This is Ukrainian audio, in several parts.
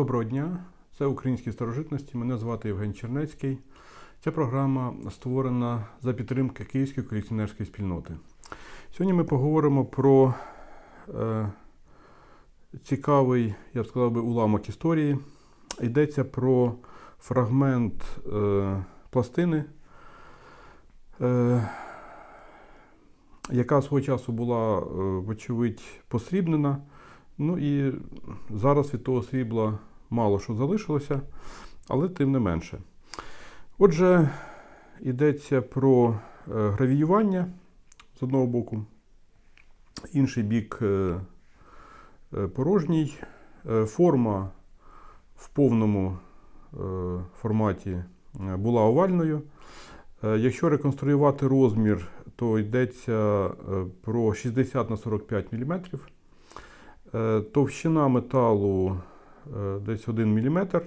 Доброго дня, це Українські старожитності. Мене звати Євген Чернецький. Ця програма створена за підтримки Київської колекціонерської спільноти. Сьогодні ми поговоримо про е, цікавий, я б сказав би, уламок історії. Йдеться про фрагмент е, пластини, е, яка свого часу була, е, вочевидь, посрібнена. Ну і зараз від того срібла мало що залишилося, але тим не менше. Отже, йдеться про е, гравіювання з одного боку, інший бік е, е, порожній. Форма в повному форматі була овальною. Якщо реконструювати розмір, то йдеться про 60 на 45 мм. Товщина металу десь 1 мм.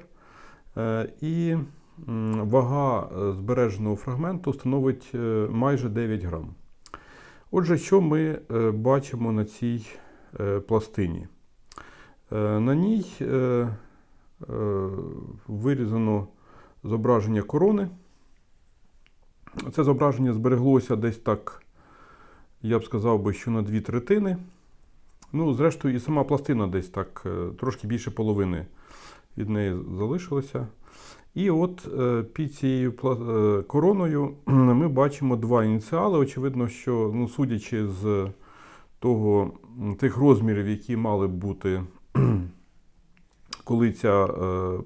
І вага е, збереженого фрагменту становить е, майже 9 грам. Отже, що ми е, бачимо на цій е, пластині? Е, На ній е, е, вирізано зображення корони. Це зображення збереглося десь так, я б сказав би, що на дві третини. Ну, зрештою, і сама пластина десь так, е, трошки більше половини від неї залишилося. І от е, під цією е, короною ми бачимо два ініціали. Очевидно, що, ну, судячи з того, тих розмірів, які мали б бути, коли ця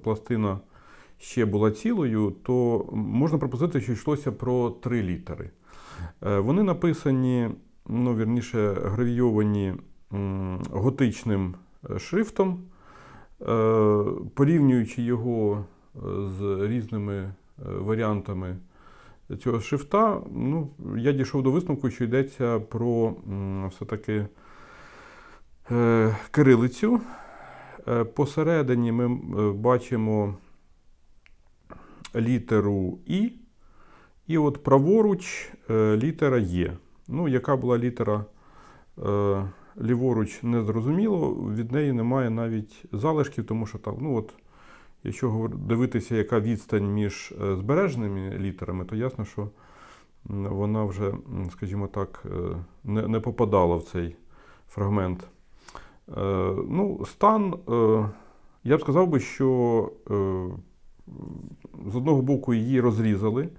пластина ще була цілою, то можна припустити, що йшлося про три літери. Вони написані, ну, вірніше, гравійовані готичним е, шрифтом, Е, порівнюючи його е, з різними варіантами цього шрифта, ну, я дійшов до висновку, що йдеться про все-таки кирилицю. Посередині ми бачимо літеру І, і от праворуч літера Є. Ну, яка була літера ліворуч, не зрозуміло, від неї немає навіть залишків, тому що там, ну от, якщо дивитися, яка відстань між е, збереженими літерами, то ясно, що вона вже, скажімо так, е, не, не попадала в цей фрагмент. Е, Ну, стан, я б сказав би, що з одного боку її розрізали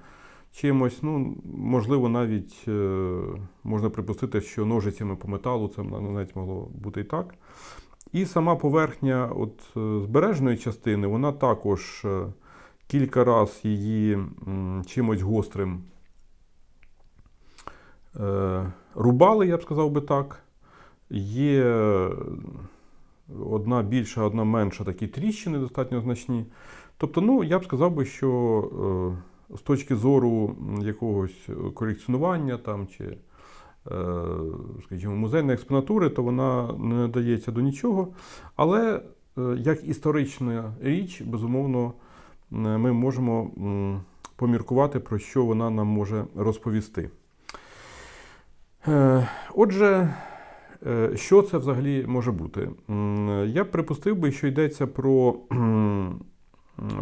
чимось, ну, можливо, навіть е, можна припустити, що ножицями по металу це навіть могло бути і так. І сама поверхня от, е, збереженої частини, вона також е, кілька разів її чимось гострим рубали, я б сказав би так. Є одна більша, одна менша такі тріщини достатньо значні. Тобто, ну, я б сказав би, що з точки зору якогось колекціонування там, чи, е, скажімо, музейної експонатури, то вона не надається до нічого. Але е, як історична річ, безумовно, е, ми можемо поміркувати, про що вона нам може розповісти. Е, Отже, е, що це взагалі може бути? Я припустив би, що йдеться про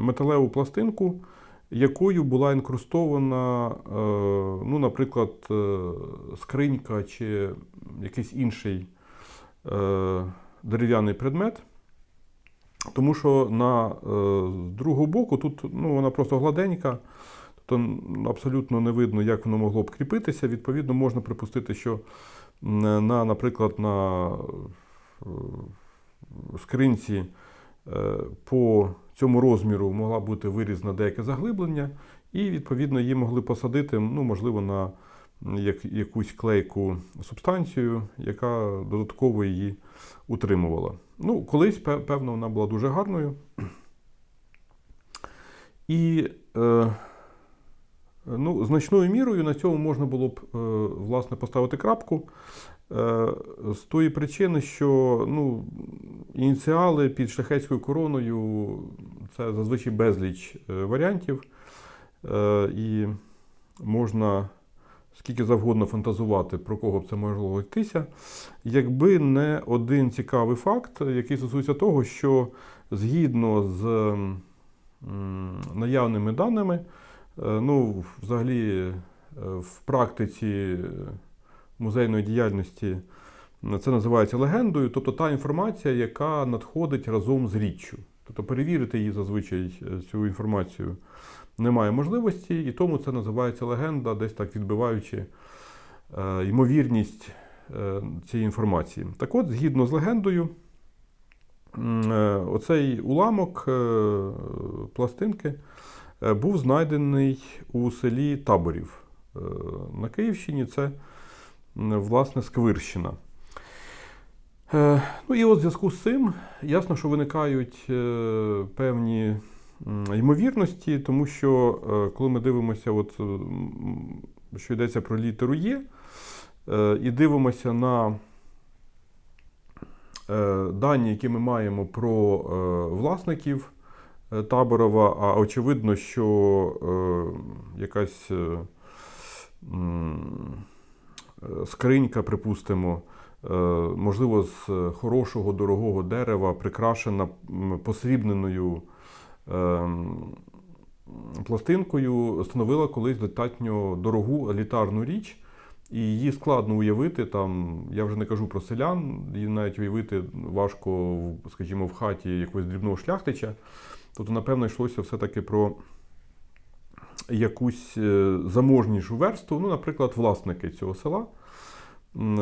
металеву пластинку, якою була інкрустована, е, ну, наприклад, е, скринька чи якийсь інший е, дерев'яний предмет. Тому що на, з другого боку тут ну, вона просто гладенька, тобто абсолютно не видно, як воно могло б кріпитися. Відповідно, можна припустити, що на, наприклад, на скринці по цьому розміру могла бути вирізана деяке заглиблення, і, відповідно, її могли посадити, ну, можливо, на як, якусь клейку субстанцію, яка додатково її утримувала. Ну, колись, певно, вона була дуже гарною. І е, ну, значною мірою на цьому можна було б е, власне поставити крапку. Е, з тої причини, що ну, ініціали під шляхетською короною це зазвичай безліч е, варіантів. Е, і можна скільки завгодно фантазувати, про кого б це могло йтися, якби не один цікавий факт, який стосується того, що згідно з наявними даними, е, ну, взагалі, в практиці музейної діяльності це називається легендою, тобто та інформація, яка надходить разом з річчю. Тобто перевірити її зазвичай е, цю інформацію немає можливості, і тому це називається легенда, десь так відбиваючи е, ймовірність е, цієї інформації. Так от, згідно з легендою, оцей уламок пластинки був знайдений у селі Таборів на Київщині. Це власне Сквирщина. Е, Ну і от в зв'язку з цим ясно, що виникають е, певні ймовірності, тому що е, коли ми дивимося, от, що йдеться про літеру Є, і дивимося на дані, які ми маємо про власників Таборова, а очевидно, що якась скринька, припустимо, можливо, з хорошого дорогого дерева, прикрашена посрібненою ем, пластинкою, становила колись достатньо дорогу елітарну річ. І її складно уявити. Там, я вже не кажу про селян, її навіть уявити важко, скажімо, в хаті якогось дрібного шляхтича. Тобто, напевно, йшлося все-таки про якусь е, заможнішу версту, ну, наприклад, власники цього села,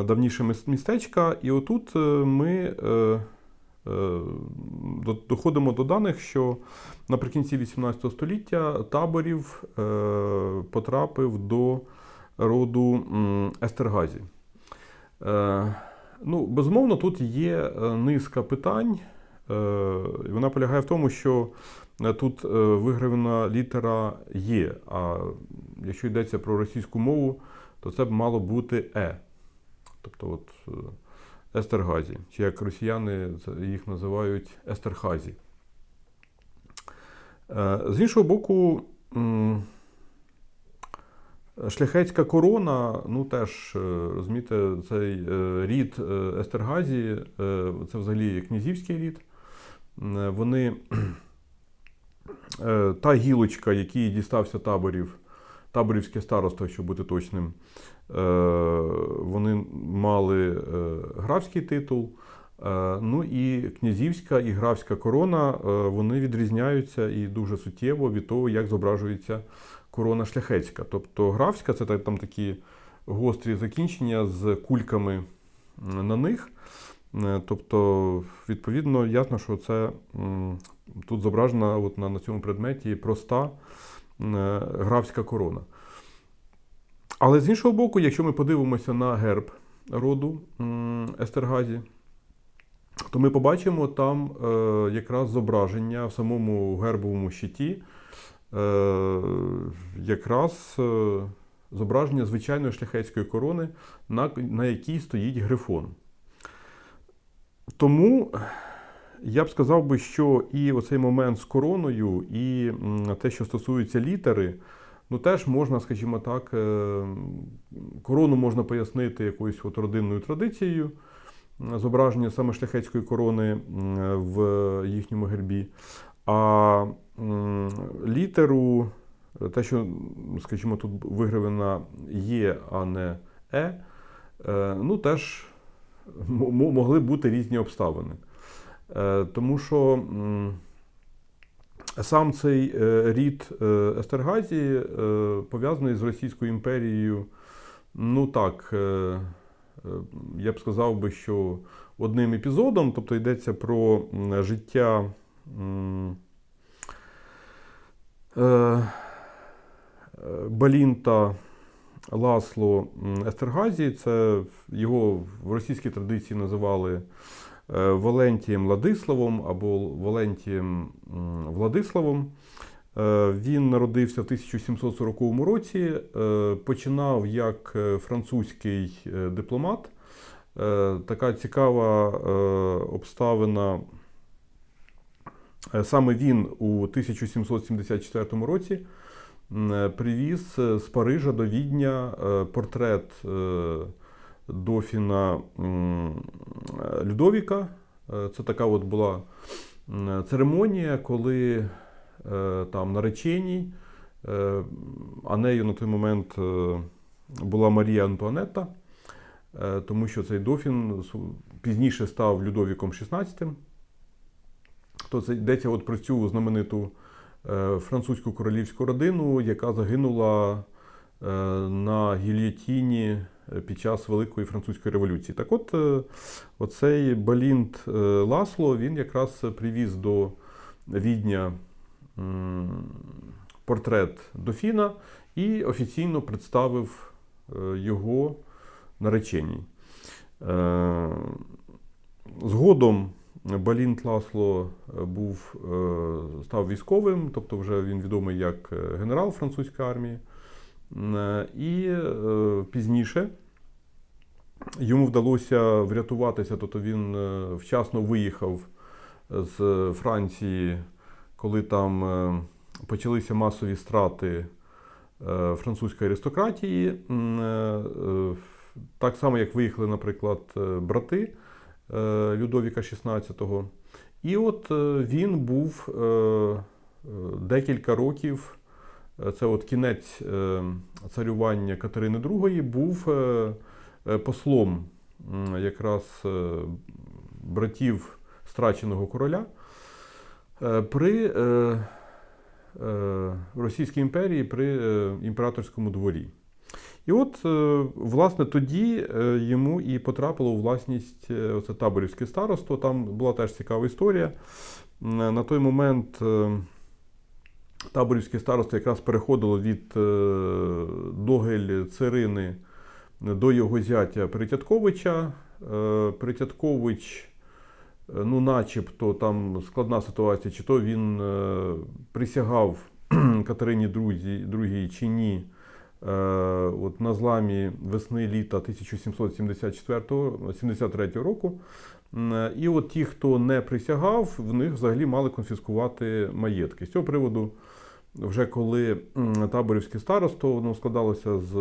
давніше міс- містечка. І отут е, ми е, е, до- доходимо до даних, що наприкінці 18 століття таборів потрапив до роду Естергазі. Ну, безумовно, тут є низка питань. Вона полягає в тому, що тут вигравлена літера Є, а якщо йдеться про російську мову, то це б мало бути Е. Тобто от е, Естергазі, чи як росіяни їх називають Естерхазі. Е, З іншого боку, Шляхетська корона, ну теж е, розумієте, цей рід Естергазі, це взагалі князівський рід. Вони та гілочка, якій дістався таборів, таборівське староство, щоб бути точним, е, вони мали е, графський титул. Е, Ну і князівська і графська корона вони відрізняються і дуже суттєво від того, як зображується корона шляхетська. Тобто графська це там такі гострі закінчення з кульками на них. Тобто, відповідно, ясно, що це тут зображена от на, на цьому предметі проста графська корона. Але з іншого боку, якщо ми подивимося на герб роду Естергазі, то ми побачимо там е, якраз зображення в самому гербовому щиті, е, якраз е, зображення звичайної шляхетської корони, на якій стоїть грифон. Тому я б сказав би, що і оцей момент з короною, і те, що стосується літери, ну теж можна, скажімо так, е, корону можна пояснити якоюсь от родинною традицією зображення саме шляхетської корони в їхньому гербі. А літеру, те, що, скажімо, тут вигравлена є, а не е, е, ну теж могли бути різні обставини. Е, Тому що сам цей е, рід е, Естергазі пов'язаний з Російською імперією, ну так, я б сказав би, що одним епізодом, тобто йдеться про життя Балінта Ласло Естергазі. Це його в російській традиції називали е, Валентієм Ладиславом або Валентієм м, Владиславом. Е, Він народився в 1740 році, е, починав як французький дипломат. Така цікава обставина. Саме він у 1774 році привіз з Парижа до Відня портрет дофіна Людовіка. Е, Це така от була церемонія, коли е, там нареченій, е, а нею на той момент була Марія Антуанетта, тому що цей дофін пізніше став Людовіком XVI. То це йдеться от про цю знамениту французьку королівську родину, яка загинула на гільйотіні е, під час Великої французької революції. Так от, е, оцей Балінт е, Ласло він якраз привіз до Відня портрет дофіна і офіційно представив е, його нареченій. Е, Згодом Балінт Ласло е, був, е, став військовим, тобто вже він відомий як е, генерал французької армії. Е, І е, пізніше йому вдалося врятуватися, тобто він е, вчасно виїхав з Франції, коли там почалися масові страти французької аристократії. Так само, як виїхали, наприклад, брати Людовіка XVI. І от він був декілька років. Е, Це от кінець е, царювання Катерини II, був е, послом якраз братів страченого короля при Російській імперії при імператорському дворі. І от, власне, тоді йому і потрапило у власність оце таборівське староство. Там була теж цікава історія. На той момент таборівське староство якраз переходило від е, Догель Цирини до його зятя Притятковича. Е, Притяткович, е, ну, начебто, там складна ситуація, чи то він присягав Катерині II чи ні. От на зламі весни літа 1774-73 року. І от ті, хто не присягав, в них взагалі мали конфіскувати маєтки. З цього приводу, вже коли таборівське староство воно складалося з,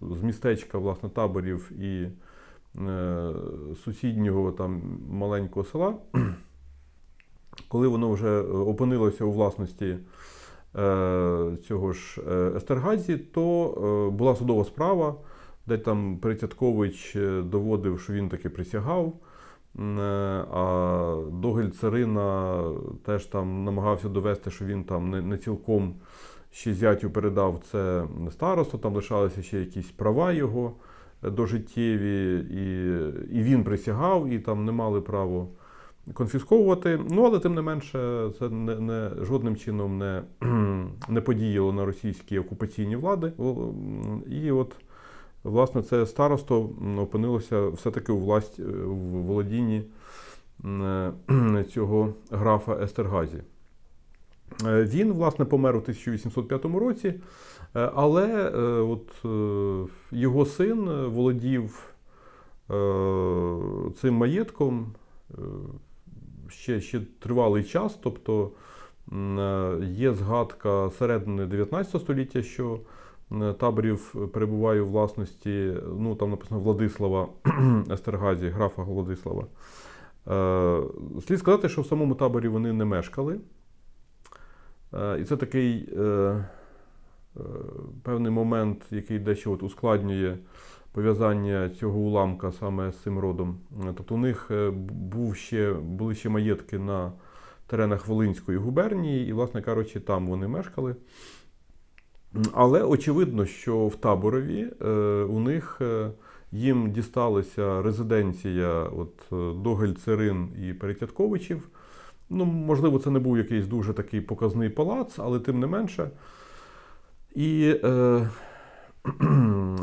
з містечка власне, таборів і е, сусіднього там маленького села, коли воно вже опинилося у власності е, цього ж е, Естергазі, то е, була судова справа, де там Притяткович е, доводив, що він таки присягав. А Догель Царина теж там намагався довести, що він там не, не цілком ще зятю передав це старосту, там лишалися ще якісь права його е, дожиттєві, і, і він присягав, і там не мали права конфісковувати. Ну, але тим не менше, це не, не, жодним чином не, не подіяло на російські окупаційні влади. І от, власне, це старосто опинилося все-таки у власть е, в володінні е, цього графа Естергазі. Е, Він, власне, помер у 1805 році, але от, його син володів цим маєтком ще, ще тривалий час. Тобто є згадка середини 19 століття, що таборів перебуває у власності, ну там написано Владислава Естергазі, графа Владислава. Е, Слід сказати, що в самому таборі вони не мешкали. Е, І це такий е, е, певний момент, який дещо от ускладнює пов'язання цього уламка саме з цим родом. Е, Тобто у них е, був ще, були ще маєтки на теренах Волинської губернії, і, власне кажучи, там вони мешкали. Але очевидно, що в таборові е, у них е, їм дісталася резиденція от, е, Догель Цирин і Перетятковичів. Ну, можливо, це не був якийсь дуже такий показний палац, але тим не менше. І е,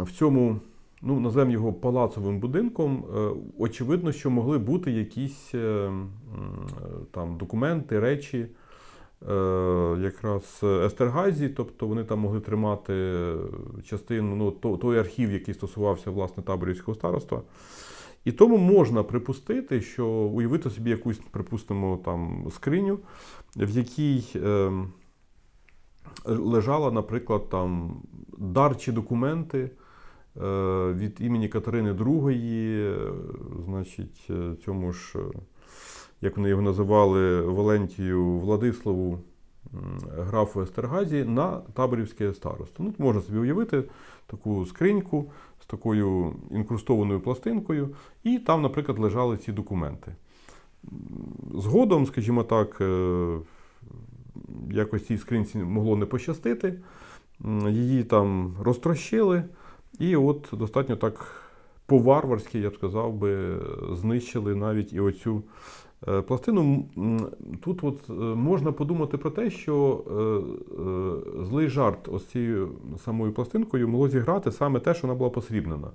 в цьому, ну, називаємо його палацовим будинком, е, очевидно, що могли бути якісь е, там документи, речі, якраз Естергазі, тобто вони там могли тримати частину, ну, то- той архів, який стосувався власне таборівського староства. І тому можна припустити, що уявити собі якусь, припустимо, там скриню, в якій е, лежала, наприклад, там дарчі документи е, від імені Катерини II, е, значить, е, цьому ж е, як вони його називали, Валентію Владиславу графу Естергазі на таборівське старосто. Ну, можна собі уявити таку скриньку з такою інкрустованою пластинкою, і там, наприклад, лежали ці документи. Згодом, скажімо так, е, якось цій скринці могло не пощастити. Її там розтрощили, і от достатньо так по-варварськи, я б сказав би, знищили навіть і оцю пластину. Тут от е, можна подумати про те, що е, е, злий жарт ось цією самою пластинкою могло зіграти саме те, що вона була посрібнена.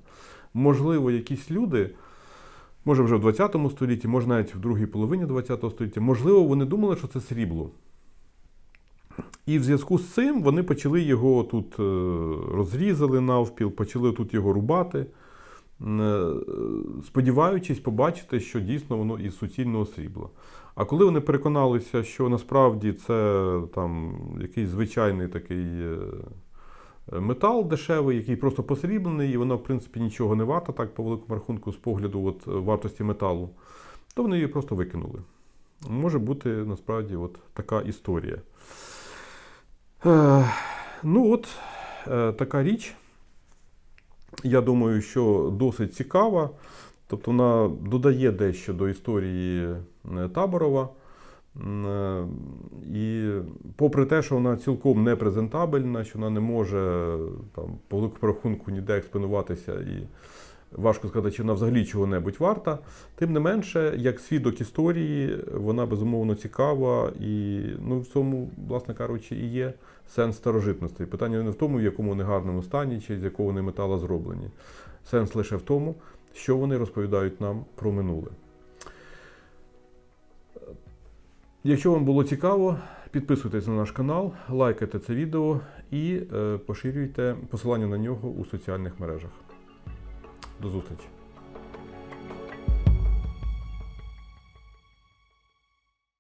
Можливо, якісь люди. Може, вже в 20 столітті, може навіть в другій половині 20 століття, можливо, вони думали, що це срібло. І в зв'язку з цим вони почали його тут е, розрізали навпіл, почали тут його рубати, е, сподіваючись побачити, що дійсно воно із суцільного срібла. А коли вони переконалися, що насправді це там якийсь звичайний такий е, метал дешевий, який просто посріблений, і воно, в принципі, нічого не варта, так по великому рахунку, з погляду от, вартості металу, то вони її просто викинули. Може бути насправді от така історія. Е, ну от е, така річ. Я думаю, що досить цікава. Тобто вона додає дещо до історії е, Таборова. Е, І попри те, що вона цілком не презентабельна, що вона не може там, по рахунку ніде експонуватися і важко сказати, чи вона взагалі чого-небудь варта. Тим не менше, як свідок історії, вона безумовно цікава, і ну, в цьому, власне кажучи, і є сенс старожитності. Питання не в тому, в якому вони гарному стані, чи з якого вони метала зроблені. Сенс лише в тому, що вони розповідають нам про минуле. Якщо вам було цікаво, підписуйтесь на наш канал, лайкайте це відео і е, поширюйте посилання на нього у соціальних мережах. До зустрічі!